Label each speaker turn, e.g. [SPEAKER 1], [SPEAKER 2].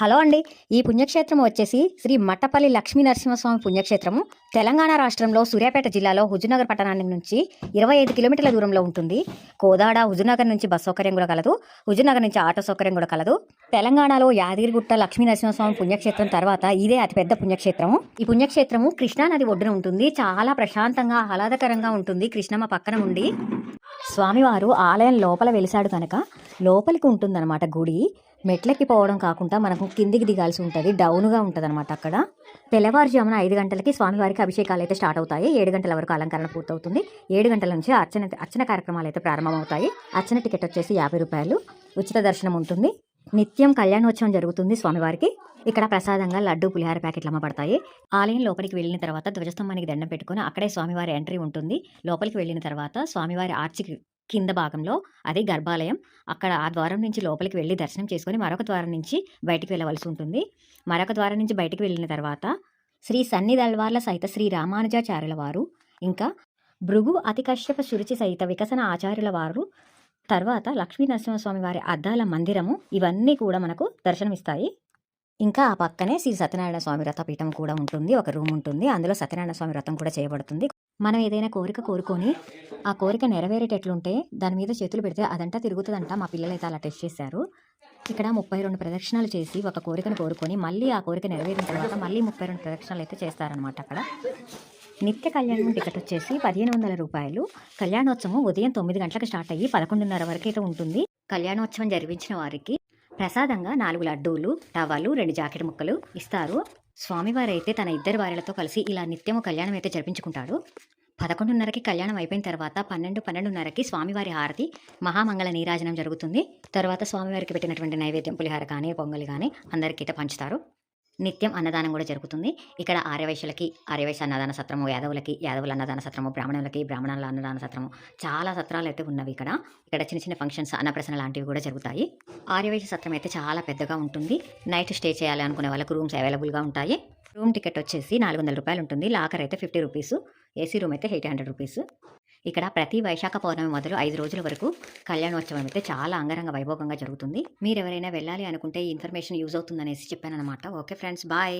[SPEAKER 1] Hello అండి. ఈ పుణ్యక్షేత్రం వచ్చేసి శ్రీ మట్టపల్లి లక్ష్మీ నరసింహస్వామి పుణ్యక్షేత్రము. తెలంగాణ రాష్ట్రంలో సూర్యాపేట జిల్లాలో హుజునగర్ పట్టణానికి నుంచి ఇరవై ఐదు కిలోమీటర్ల దూరంలో ఉంటుంది. కోదాడ హుజునగర్ నుంచి బస్ సౌకర్యం కూడా కలదు. హుజునగర్ నుంచి ఆటో సౌకర్యం కూడా కలదు. తెలంగాణలో యాదగిరిగుట్ట లక్ష్మీ నరసింహస్వామి పుణ్యక్షేత్రం తర్వాత ఇదే అతిపెద్ద పుణ్యక్షేత్రము. ఈ పుణ్యక్షేత్రము కృష్ణానది ఒడ్డున ఉంటుంది. చాలా ప్రశాంతంగా ఆహ్లాదకరంగా ఉంటుంది. కృష్ణమ్మ పక్కన ఉండి స్వామివారు ఆలయం లోపల వెలిసాడు కనుక లోపలికి ఉంటుందన్నమాట గుడి. మెట్లకి పోవడం కాకుండా మనకు కిందికి దిగాల్సి ఉంటుంది. డౌన్గా ఉంటుంది అనమాట అక్కడ. తెల్లవారుజామున ఐదు గంటలకి స్వామివారికి అభిషేకాలు అయితే స్టార్ట్ అవుతాయి. ఏడు గంటల వరకు అలంకరణ పూర్తవుతుంది. ఏడు గంటల నుంచి అర్చన అర్చన కార్యక్రమాలు అయితే ప్రారంభమవుతాయి. అర్చన టికెట్ వచ్చేసి యాభై రూపాయలు. ఉచిత దర్శనం ఉంటుంది. నిత్యం కళ్యాణోత్సవం జరుగుతుంది స్వామివారికి. ఇక్కడ ప్రసాదంగా లడ్డు పులిహార ప్యాకెట్లు అమ్మబడతాయి. ఆలయం లోపలికి వెళ్ళిన తర్వాత ధ్వజస్తంభానికి దండం పెట్టుకొని అక్కడే స్వామివారి ఎంట్రీ ఉంటుంది. లోపలికి వెళ్ళిన తర్వాత స్వామివారి ఆర్చికి కింద భాగంలో అది గర్భాలయం. అక్కడ ఆ ద్వారం నుంచి లోపలికి వెళ్ళి దర్శనం చేసుకొని మరొక ద్వారం నుంచి బయటికి వెళ్ళవలసి ఉంటుంది. మరొక ద్వారం నుంచి బయటికి వెళ్ళిన తర్వాత శ్రీ సన్ని దల్వార్ల సహిత శ్రీ రామానుజాచార్యుల వారు ఇంకా భృగు అతికశ్యప శురుచి సహిత వికసన ఆచార్యుల వారు తర్వాత లక్ష్మీ నరసింహస్వామి వారి అద్దాల మందిరము ఇవన్నీ కూడా మనకు దర్శనమిస్తాయి. ఇంకా ఆ పక్కనే శ్రీ సత్యనారాయణ స్వామి వ్రతపీఠం కూడా ఉంటుంది. ఒక రూమ్ ఉంటుంది. అందులో సత్యనారాయణ స్వామి వ్రతం కూడా చేయబడుతుంది. మనం ఏదైనా కోరిక కోరుకొని ఆ కోరిక నెరవేరేటట్లుంటే దాని మీద చేతులు పెడితే అదంతా తిరుగుతుందంట మా పిల్లలు అయితే అలా టెస్ట్ చేశారు. ఇక్కడ ముప్పై రెండు ప్రదక్షిణాలు చేసి ఒక కోరికను కోరుకొని మళ్ళీ ఆ కోరిక నెరవేరిన తర్వాత మళ్ళీ ముప్పై రెండు ప్రదక్షిణాలు అయితే చేస్తారనమాట అక్కడ. నిత్య కళ్యాణం టికెట్ వచ్చేసి పదిహేను వందల రూపాయలు. కళ్యాణోత్సవం ఉదయం తొమ్మిది గంటలకు స్టార్ట్ అయ్యి పదకొండున్నర వరకు అయితే ఉంటుంది. కళ్యాణోత్సవం జరిపించిన వారికి ప్రసాదంగా నాలుగు లడ్డూలు టవాలు రెండు జాకెట్ ముక్కలు ఇస్తారు. స్వామివారు అయితే తన ఇద్దరు భార్యలతో కలిసి ఇలా నిత్యము కళ్యాణం అయితే జరిపించుకుంటాడు. పదకొండున్నరకి కళ్యాణం అయిపోయిన తర్వాత పన్నెండు పన్నెండున్నరకి స్వామివారి హారతి మహామంగళ నీరాజనం జరుగుతుంది. తర్వాత స్వామివారికి పెట్టినటువంటి నైవేద్యం పులిహార కానీ పొంగలి కానీ అందరికీ పంచుతారు. నిత్యం అన్నదానం కూడా జరుగుతుంది. ఇక్కడ ఆర్యవైశ్యులకి ఆర్యవైశ్య అన్నదాన సత్రము యాదవులకి యాదవుల అన్నదాన సత్రము బ్రాహ్మణులకి బ్రాహ్మణుల అన్నదాన సత్రము చాలా సత్రాలు అయితే ఉన్నవి ఇక్కడ. ఇక్కడ చిన్న చిన్న ఫంక్షన్స్ అన్నప్రసన లాంటివి కూడా జరుగుతాయి. ఆర్యవైశ్య సత్రం అయితే చాలా పెద్దగా ఉంటుంది. నైట్ స్టే చేయాలి అనుకునే వాళ్ళకి రూమ్స్ అవైలబుల్గా ఉంటాయి. రూమ్ టికెట్ వచ్చేసి నాలుగు వందల రూపాయలు ఉంటుంది. లాకర్ అయితే ఫిఫ్టీ రూపీస్. ఏసీ రూమ్ అయితే ఎయిట్ హండ్రెడ్ రూపీస్. ఇక్కడ ప్రతి వైశాఖ పౌర్ణమి మొదలు ఐదు రోజుల వరకు కళ్యాణోత్సవం అయితే చాలా అంగరంగ వైభోగంగా జరుగుతుంది. మీరు ఎవరైనా వెళ్ళాలి అనుకుంటే ఈ ఇన్ఫర్మేషన్ యూజ్ అవుతుందనేసి చెప్పానమాట ఓకే ఫ్రెండ్స్ బాయ్.